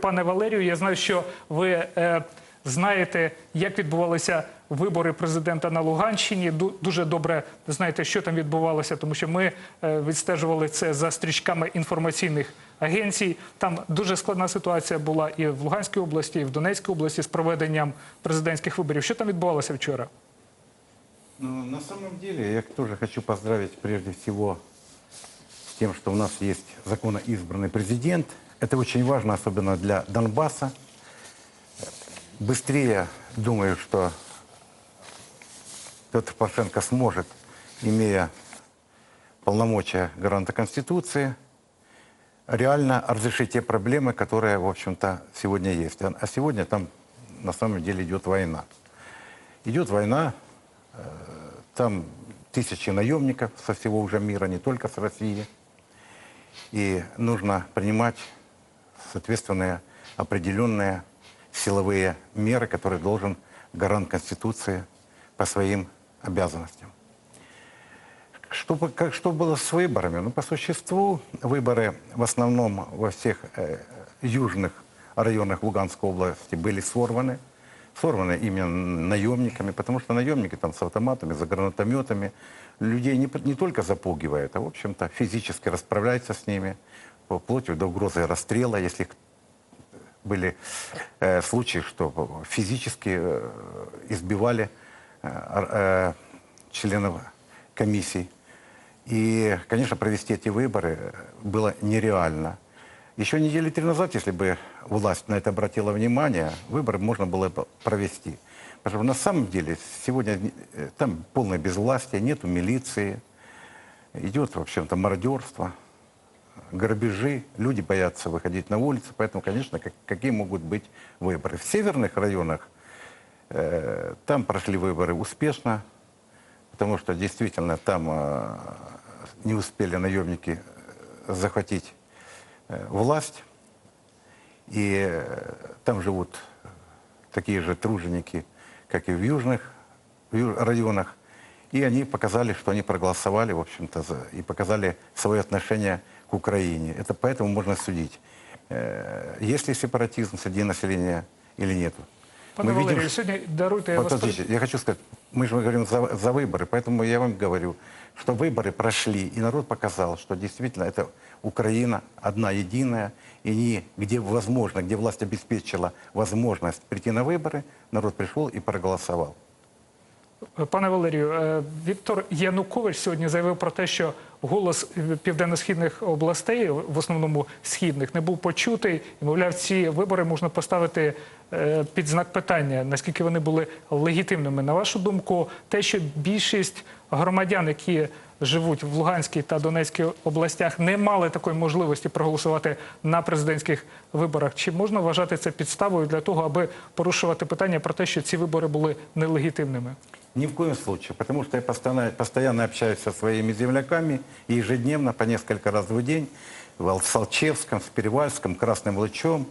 пане Валерію. Я знаю, що ви е, знаєте, як відбувалися вибори президента на Луганщині. Дуже добре знаєте, що там відбувалося, тому що ми е, відстежували це за стрічками інформаційних агенцій. Там дуже складна ситуація була і в Луганській області, і в Донецькій області з проведенням президентських виборів. Що там відбувалося вчора? Ну, на самом деле, я тоже хочу поздравить прежде всего с тем, что у нас есть законно избранный президент. Это очень важно, особенно для Донбасса. Быстрее, думаю, что Петр Порошенко сможет, имея полномочия гаранта Конституции, реально разрешить те проблемы, которые, в общем-то, сегодня есть. А сегодня там на самом деле идет война. Идет война, там тысячи наемников со всего уже мира, не только с России. И нужно принимать соответственные определенные силовые меры, которые должен гарант Конституции по своим обязанностям. Что, как, что было с выборами? Ну, по существу, выборы в основном во всех э, южных районах Луганской области были сорваны. Сорваны именно наемниками, потому что наемники там с автоматами, за гранатометами людей не, не только запугивают, а, в общем-то, физически расправляются с ними, вплоть до угрозы расстрела, если были э, случаи, что физически э, избивали э, э, членов комиссий. И, конечно, провести эти выборы было нереально. Еще недели три назад, если бы власть на это обратила внимание, выборы можно было бы провести. Потому что на самом деле сегодня э, там полное безвластие, нету милиции, идет, в общем-то, мародерство грабежи, люди боятся выходить на улицу, поэтому, конечно, как- какие могут быть выборы. В северных районах э, там прошли выборы успешно, потому что действительно там э, не успели наемники э, захватить э, власть, и э, там живут такие же труженики, как и в южных в ю- районах. И они показали, что они проголосовали, в общем-то, и показали свое отношение к Украине. Это поэтому можно судить, э, есть ли сепаратизм среди населения или нет. Пане Мы видим, сьогодні даруйте я вас. Я хочу сказать, мы же говорим за, за выборы, поэтому я вам говорю, что выборы прошли, и народ показал, что действительно это Украина одна, единая, и не, где возможно, где власть обеспечила возможность прийти на выборы, народ пришел и проголосовал. Пане Валерію, е, Віктор Янукович сьогодні заявив про те, що голос південно-східних областей, в основному східних, не був почутий. І, мовляв, ці вибори можна поставити е, під знак питання, наскільки вони були легітимними. На вашу думку, те, що більшість громадян, які живуть в Луганській та Донецькій областях, не мали такої можливості проголосувати на президентських виборах, чи можна вважати це підставою для того, аби порушувати питання про те, що ці вибори були нелегітимними? Ни в коем случае, потому что я постоянно, постоянно общаюсь со своими земляками и ежедневно по несколько раз в день в Алсалчевском, в Перевальском, Красным Лучом.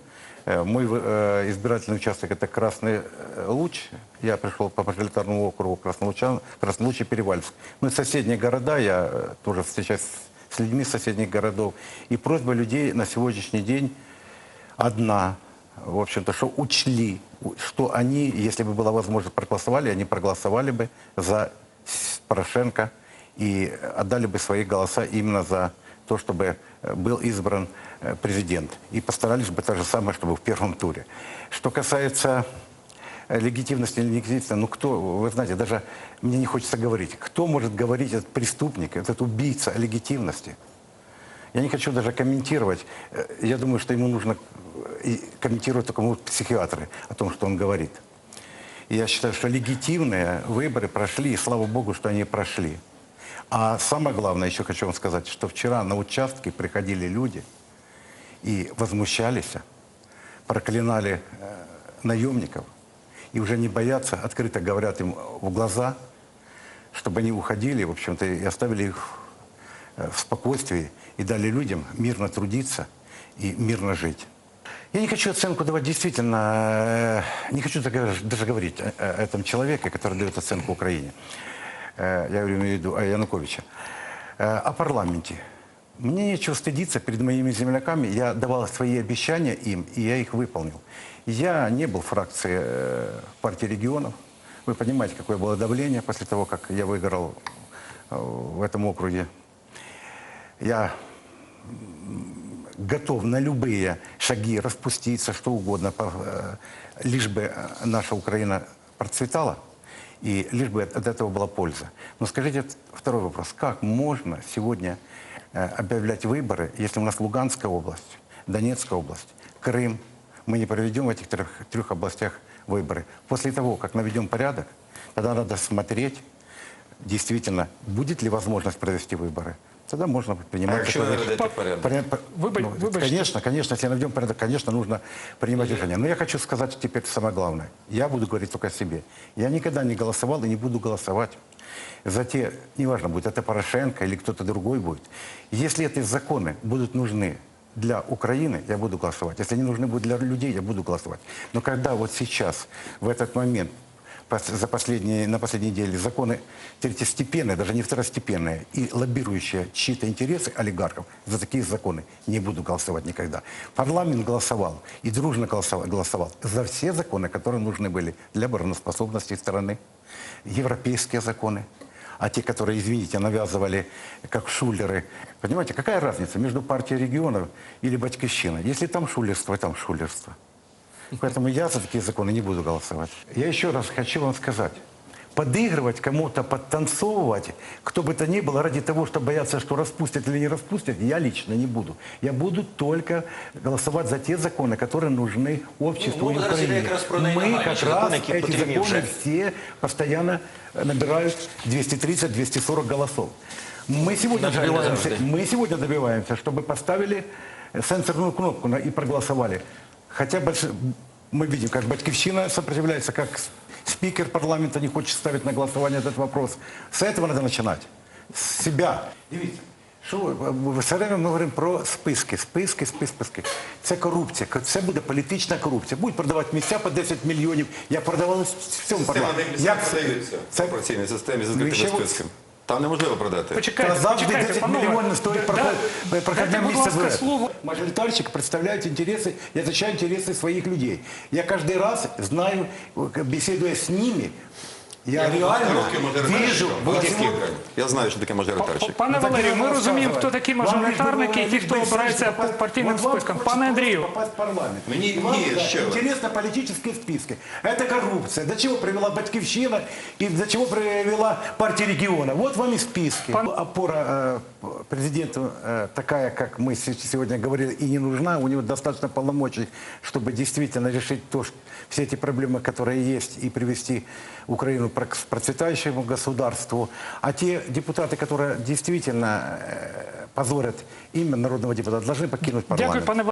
Э, Мой э, избирательный участок это Красный э, Луч. Я пришел по мажоритарному округу Красный Луч, и Перевальск. И соседние города, я тоже встречаюсь с людьми соседних городов. И просьба людей на сегодняшний день одна, в общем-то, что учли, что они, если бы была возможность, проголосовали, они проголосовали бы за Порошенко и отдали бы свои голоса именно за то, чтобы э, был избран э, президент. И постарались бы то же самое, чтобы в первом туре. Что касается э, легитимности или нелегитимности, ну кто, вы знаете, даже мне не хочется говорить, кто может говорить, этот преступник, этот убийца о легитимности? Я не хочу даже комментировать. Я думаю, что ему нужно и комментировать только психиатры о том, что он говорит. Я считаю, что легитимные выборы прошли, и слава богу, что они прошли. А самое главное, еще хочу вам сказать, что вчера на участке приходили люди и возмущались, проклинали э, наемников, и уже не боятся, открыто говорят им в глаза, чтобы они уходили, в общем-то, и оставили их э, в спокойствии и дали людям мирно трудиться и мирно жить. Я не хочу оценку давать действительно, э, не хочу даже говорить о, этом человеке, который дает оценку Украине. Э, Я имею в виду о Януковиче. Э, О парламенте. Мне нечего стыдиться перед моими земляками. Я давал свои обещания им, и я их выполнил. Я не был фракции э, партии регионов. Вы понимаете, какое было давление после того, как я выиграл в этом округе. Я готов на любые шаги распуститься, что угодно, э, лишь бы э, наша Украина процветала, и лишь бы от этого была польза. Но скажите второй вопрос. Как можно сегодня э, объявлять выборы, если у нас Луганская область, Донецкая область, Крым, мы не проведем в этих трех, трех областях выборы? После того, как наведем порядок, тогда надо смотреть, действительно, будет ли возможность провести выборы. Тогда можно принимать... А не решение. наведете порядок? Поряд- Выбач- ну, выбачьте. Конечно, конечно, если наведем порядок, конечно, нужно принимать решение. Но я хочу сказать теперь самое главное. Я буду говорить только о себе. Я никогда не голосовал и не буду голосовать за те, неважно, будет это Порошенко или кто-то другой будет. Если эти законы будут нужны для Украины, я буду голосовать. Если они нужны будут для людей, я буду голосовать. Но когда вот сейчас, в этот момент, за последние, на последней неделе законы третьестепенные, даже не второстепенные, и лоббирующие чьи-то интересы олигархов, за такие законы не буду голосовать никогда. Парламент голосовал и дружно голосовал, голосовал за все законы, которые нужны были для обороноспособности страны, европейские законы. А те, которые, извините, навязывали, как шулеры. Понимаете, какая разница между партией регионов или Батьковщиной? Если там шулерство, там шулерство. Поэтому я за такие законы не буду голосовать. Я еще раз хочу вам сказать. Подыгрывать кому-то, подтанцовывать, кто бы то ни было, ради того, чтобы бояться, что распустят или не распустят, я лично не буду. Я буду только голосовать за те законы, которые нужны обществу Ну, и зараз іде Украине. якраз про Мы найнагальніші как закони, раз які эти потрібні законы вже. все постоянно набирают 230-240 голосов. Мы сегодня, На жаль, не добиваемся, завжди. мы сегодня добиваемся, чтобы поставили сенсорную кнопку на- и проголосовали. Хотя больш- мы видим, как Батьковщина сопротивляется, как с- спикер парламента не хочет ставить на голосование этот вопрос. С этого надо начинать. С себя. Дивіться, що ви, ви все время ми говоримо про списки, списки, списки, списки. Це корупція, це буде політична корупція. Будуть продавати місця по 10 мільйонів, як продавали в цьому Система парламенті. місця Як продаються це- в операційній системі з Ну, і ще відкритими от- списками. Там неможливо продати. Почекайте, Та завжди почекайте, 10 панове. мільйонів стоїть Да- проход, да- проходне дайте, будь місце ласка, в слово. Мажоритарщик представляет интересы, я защищаю интересы своих людей. Я каждый раз знаю, э, беседуя с ними, я, реально вижу... Була вот скільки? сегодня- Я знаю, що таке мажоритарщик. Пане Ну, так Валерію, не ми надо розуміємо, хто розказувати. такі Вам лишь бы мажоритарники і было- ті, лишь хто бы обирається попасть- по партійним Вот вам спискам. хочется Пане просто Андрію, попасть в парламент. Мне- И вам, мне да, еще- Интересно политические списки. Это коррупция. До чего привела Батьковщина и до чего привела партия региона. Вот вам и списки. Пан- Опора э, президенту э, такая, как мы се- сегодня говорили, и не нужна. У него достаточно полномочий, чтобы действительно решить то, что, все эти проблемы, которые есть, и привести Украину к процветающему государству. А те депутаты, которые действительно э, позорят имя народного депутата, должны покинуть парламент.